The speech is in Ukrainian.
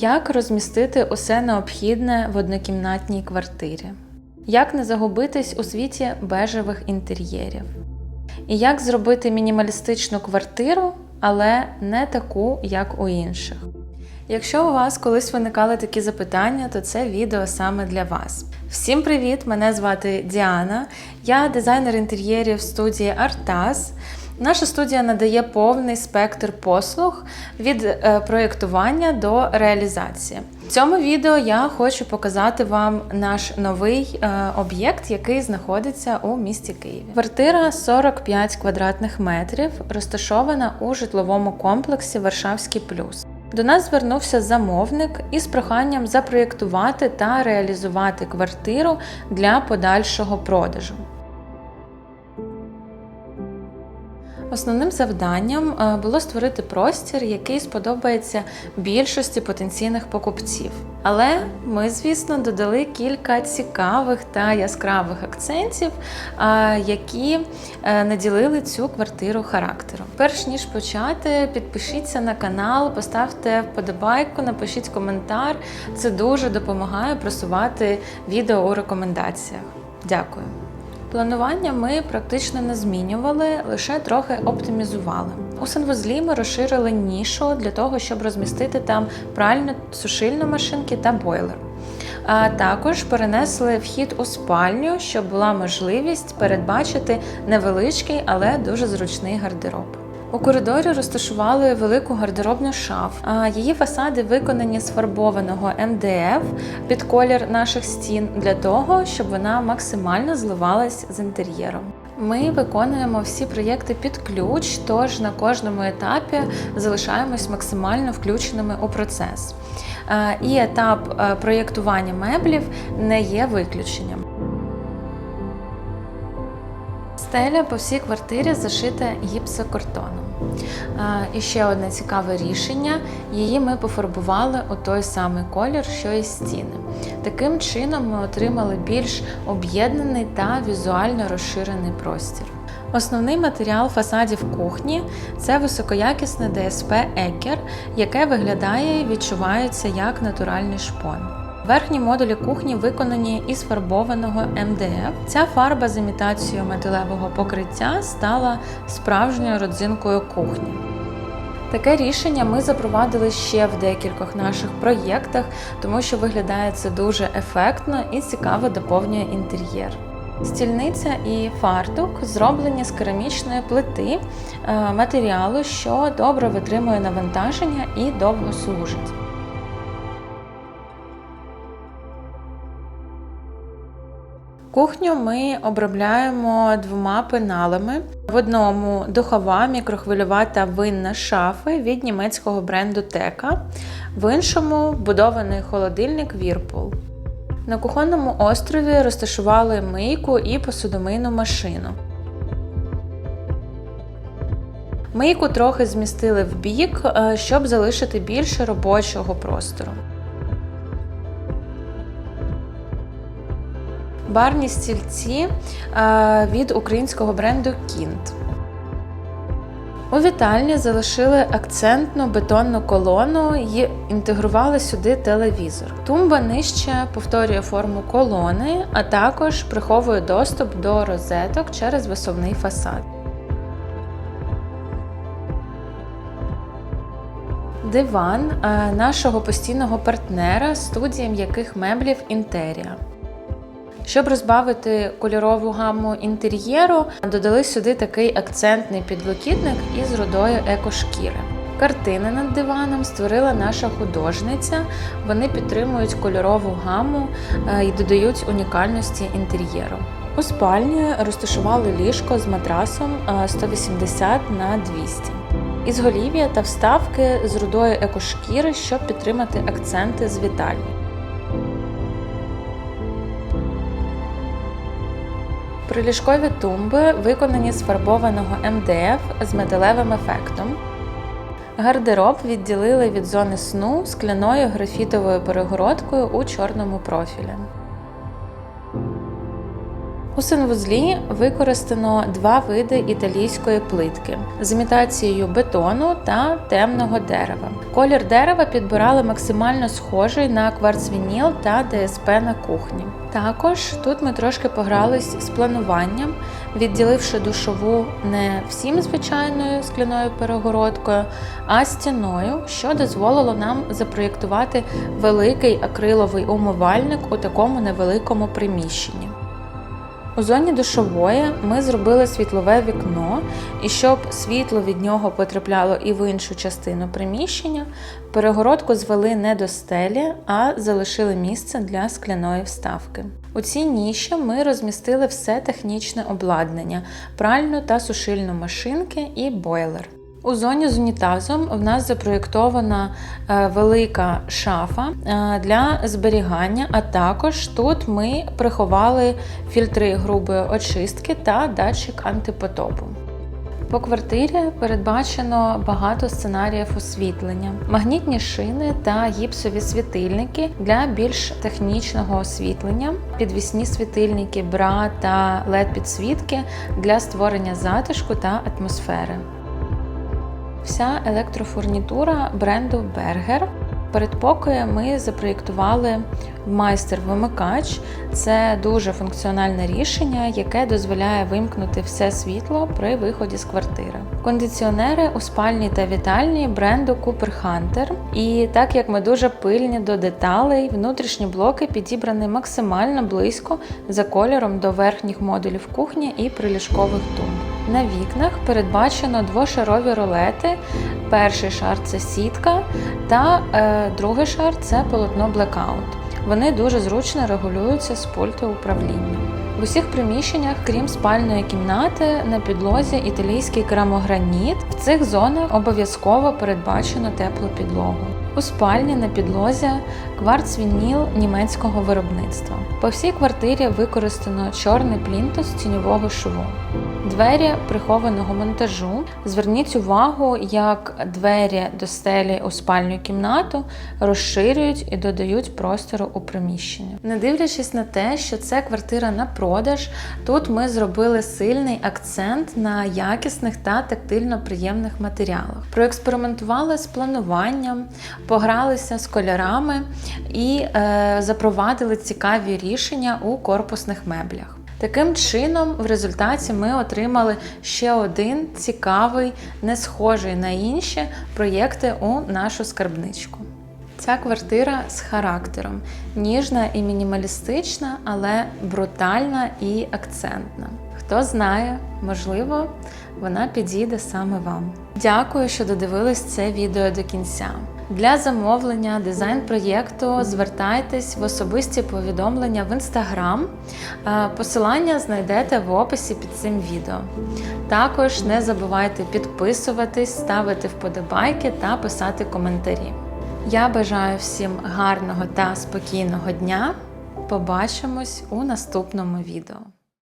Як розмістити усе необхідне в однокімнатній квартирі? Як не загубитись у світі бежевих інтер'єрів? І як зробити мінімалістичну квартиру, але не таку, як у інших? Якщо у вас колись виникали такі запитання, то це відео саме для вас. Всім привіт! Мене звати Діана, я дизайнер інтер'єрів студії Artas. Наша студія надає повний спектр послуг від е, проєктування до реалізації. В цьому відео я хочу показати вам наш новий е, об'єкт, який знаходиться у місті Києві. Квартира 45 квадратних метрів, розташована у житловому комплексі Варшавський плюс. До нас звернувся замовник із проханням запроєктувати та реалізувати квартиру для подальшого продажу. Основним завданням е, було створити простір, який сподобається більшості потенційних покупців. Але ми, звісно, додали кілька цікавих та яскравих акцентів, які е, наділили цю квартиру характером. Перш ніж почати, підпишіться на канал, поставте вподобайку, напишіть коментар. Це дуже допомагає просувати відео у рекомендаціях. Дякую. Планування ми практично не змінювали, лише трохи оптимізували. У санвузлі ми розширили нішу для того, щоб розмістити там пральну сушильну машинки та бойлер. А також перенесли вхід у спальню, щоб була можливість передбачити невеличкий, але дуже зручний гардероб. У коридорі розташували велику гардеробну шафу. Її фасади виконані з фарбованого МДФ під колір наших стін для того, щоб вона максимально зливалась з інтер'єром. Ми виконуємо всі проєкти під ключ, тож на кожному етапі залишаємось максимально включеними у процес. І етап проєктування меблів не є виключенням. Стеля по всій квартирі зашита гіпсокартоном. І ще одне цікаве рішення: її ми пофарбували у той самий колір, що і стіни. Таким чином ми отримали більш об'єднаний та візуально розширений простір. Основний матеріал фасадів кухні це високоякісне ДСП Екер, яке виглядає і відчувається як натуральний шпон. Верхні модулі кухні виконані із фарбованого МДФ. Ця фарба з імітацією металевого покриття стала справжньою родзинкою кухні. Таке рішення ми запровадили ще в декількох наших проєктах, тому що виглядає це дуже ефектно і цікаво доповнює інтер'єр. Стільниця і фартук зроблені з керамічної плити е, матеріалу, що добре витримує навантаження і довго служить. Кухню ми обробляємо двома пеналами. В одному духова, мікрохвильова та винна шафи від німецького бренду Тека, в іншому будований холодильник Вірпул. На кухонному острові розташували мийку і посудомийну машину. Мийку трохи змістили в бік, е, щоб залишити більше робочого простору. Барні стільці е, від українського бренду Кінт. У вітальні залишили акцентну бетонну колону і інтегрували сюди телевізор. Тумба нижче повторює форму колони, а також приховує доступ до розеток через висовний фасад. Диван е, нашого постійного партнера студії м'яких меблів Інтерія. Щоб розбавити кольорову гамму інтер'єру, додали сюди такий акцентний підлокітник із рудою екошкіри. Картини над диваном створила наша художниця. Вони підтримують кольорову гаму е, і додають унікальності інтер'єру. У спальні розташували ліжко з матрасом 180 е, на 200. Ізголів'я та вставки з рудою екошкіри, щоб підтримати акценти з вітальні. Приліжкові тумби виконані з фарбованого МДФ з металевим ефектом. Гардероб відділили від зони сну скляною графітовою перегородкою у чорному профілі. У санвузлі використано два види італійської плитки з імітацією бетону та темного дерева. Колір дерева підбирали максимально схожий на кварцвініл та ДСП на кухні. Також тут ми трошки погрались з плануванням, відділивши душову не всім звичайною скляною перегородкою, а стіною, що дозволило нам запроєктувати великий акриловий умивальник у такому невеликому приміщенні. У зоні душової ми зробили світлове вікно, і щоб світло від нього потрапляло і в іншу частину приміщення, перегородку звели не до стелі, а залишили місце для скляної вставки. У цій ніші ми розмістили все технічне обладнання, пральну та сушильну машинки і бойлер. У зоні з унітазом в нас запроєктована е, велика шафа е, для зберігання, а також тут ми приховали фільтри грубої очистки та датчик антипотопу. По квартирі передбачено багато сценаріїв освітлення, магнітні шини та гіпсові світильники для більш технічного освітлення, підвісні світильники, бра та led підсвітки для створення затишку та атмосфери. Вся електрофурнітура бренду Berger. Перед покоєм ми запроєктували майстер-вимикач. Це дуже функціональне рішення, яке дозволяє вимкнути все світло при виході з квартири. Кондиціонери у спальні та вітальні бренду Cooper Hunter. І так як ми дуже пильні до деталей, внутрішні блоки підібрані максимально близько за кольором до верхніх модулів кухні і приліжкових тумб. На вікнах передбачено двошарові ролети. Перший шар це сітка, та е, другий шар це полотно Blackout. Вони дуже зручно регулюються з пульту управління. В усіх приміщеннях, крім спальної кімнати, на підлозі італійський керамограніт. В цих зонах обов'язково передбачено теплу підлогу. У спальні на підлозі кварц-вініл німецького виробництва. По всій квартирі використано чорний плінтус тіньового шву. Двері прихованого монтажу. Зверніть увагу, як двері до стелі у спальню кімнату розширюють і додають простору у приміщення. Не дивлячись на те, що це квартира на продаж, тут ми зробили сильний акцент на якісних та тактильно приємних матеріалах. Проекспериментували з плануванням, погралися з кольорами і е, запровадили цікаві рішення у корпусних меблях. Таким чином, в результаті ми отримали ще один цікавий, не схожий на інші проєкти у нашу скарбничку. Ця квартира з характером ніжна і мінімалістична, але брутальна і акцентна. Хто знає, можливо, вона підійде саме вам. Дякую, що додивились це відео до кінця. Для замовлення дизайн проєкту звертайтесь в особисті повідомлення в інстаграм. Посилання знайдете в описі під цим відео. Також не забувайте підписуватись, ставити вподобайки та писати коментарі. Я бажаю всім гарного та спокійного дня. Побачимось у наступному відео.